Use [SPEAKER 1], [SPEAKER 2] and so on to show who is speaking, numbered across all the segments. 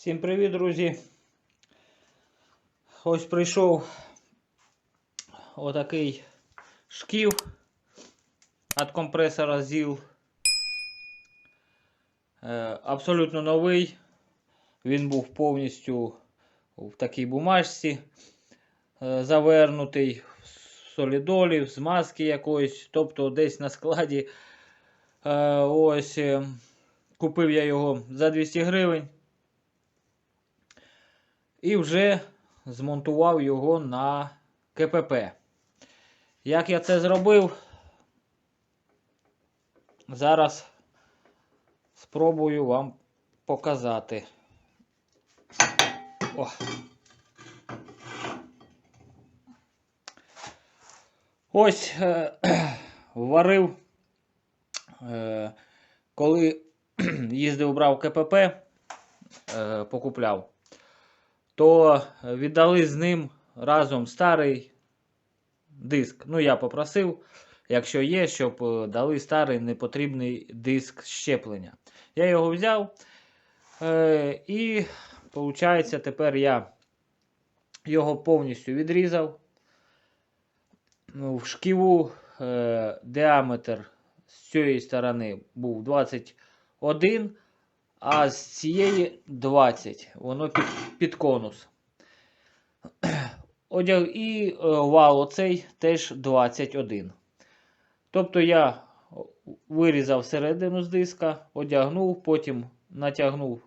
[SPEAKER 1] Всім привіт, друзі. Ось прийшов отакий шків від компресора ZIL. Е, Абсолютно новий. Він був повністю в такій бумажці е, завернутий в солідолі, в змазки якоїсь, тобто десь на складі. Е, Ось купив я його за 200 гривень. І вже змонтував його на КПП. Як я це зробив? Зараз спробую вам показати. О. Ось е, варив, е, коли їздив, брав КПП, е, покупляв то віддали з ним разом старий диск. Ну, я попросив, якщо є, щоб е, дали старий непотрібний диск щеплення. Я його взяв. Е, і, виходить, тепер я його повністю відрізав. Ну, В шківу е, діаметр з цієї сторони був 21 а з цієї 20. Воно під, під конус. Одяг і е, вал оцей теж 21. Тобто я вирізав середину з диска, одягнув, потім натягнув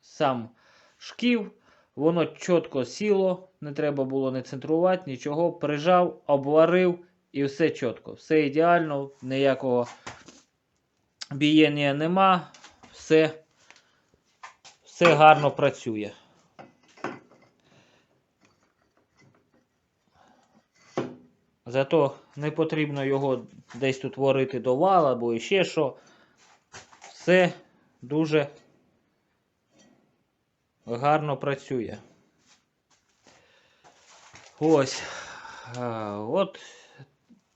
[SPEAKER 1] сам шків. Воно чітко сіло, не треба було не центрувати, нічого. Прижав, обварив і все чітко. Все ідеально, ніякого бієння нема все, все гарно працює. Зато не потрібно його десь тут варити до вала або ще що. Все дуже гарно працює. Ось. От.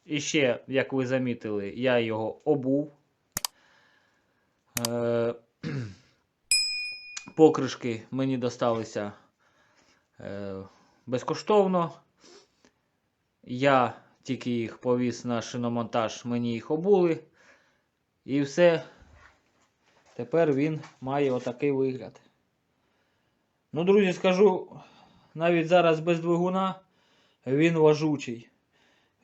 [SPEAKER 1] І ще, як ви замітили, я його обув. Е, покришки мені досталися е, безкоштовно. Я тільки їх повіз на шиномонтаж, мені їх обули. І все. Тепер він має отакий вигляд. Ну, друзі, скажу, навіть зараз без двигуна він важучий.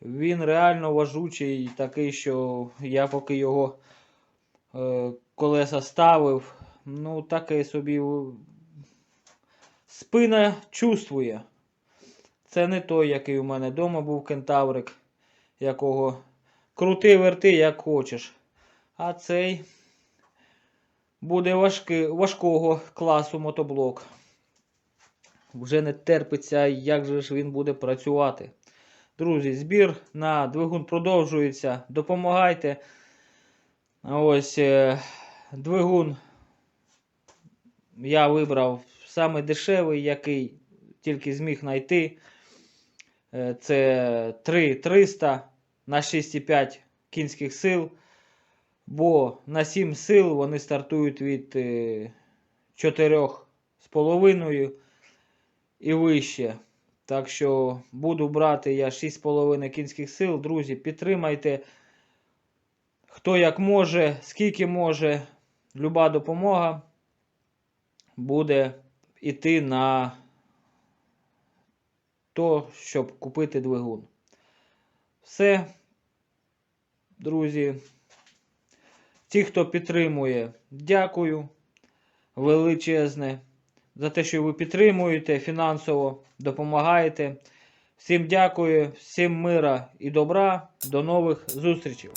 [SPEAKER 1] Він реально важучий, такий, що я поки його колеса ставив, ну таке собі спина чувствує. Це не той, який у мене вдома був кентаврик, якого крути верти, як хочеш. А цей буде важки, важкого класу мотоблок. Вже не терпиться, як же ж він буде працювати. Друзі, збір на двигун продовжується. Допомагайте. Ось е, двигун я вибрав саме дешевий, який тільки зміг знайти. Е, Це 3300 на 6,5 кінських сил. Бо на 7 сил вони стартують від 4,5 і вище. Так що буду брати я 6,5 кінських сил. Друзі, підтримайте. Хто як може, скільки може, люба допомога буде йти на то, щоб купити двигун. Все, друзі. Ті, хто підтримує, дякую величезне за те, що ви підтримуєте фінансово, допомагаєте. Всім дякую, всім мира і добра. До нових зустрічей.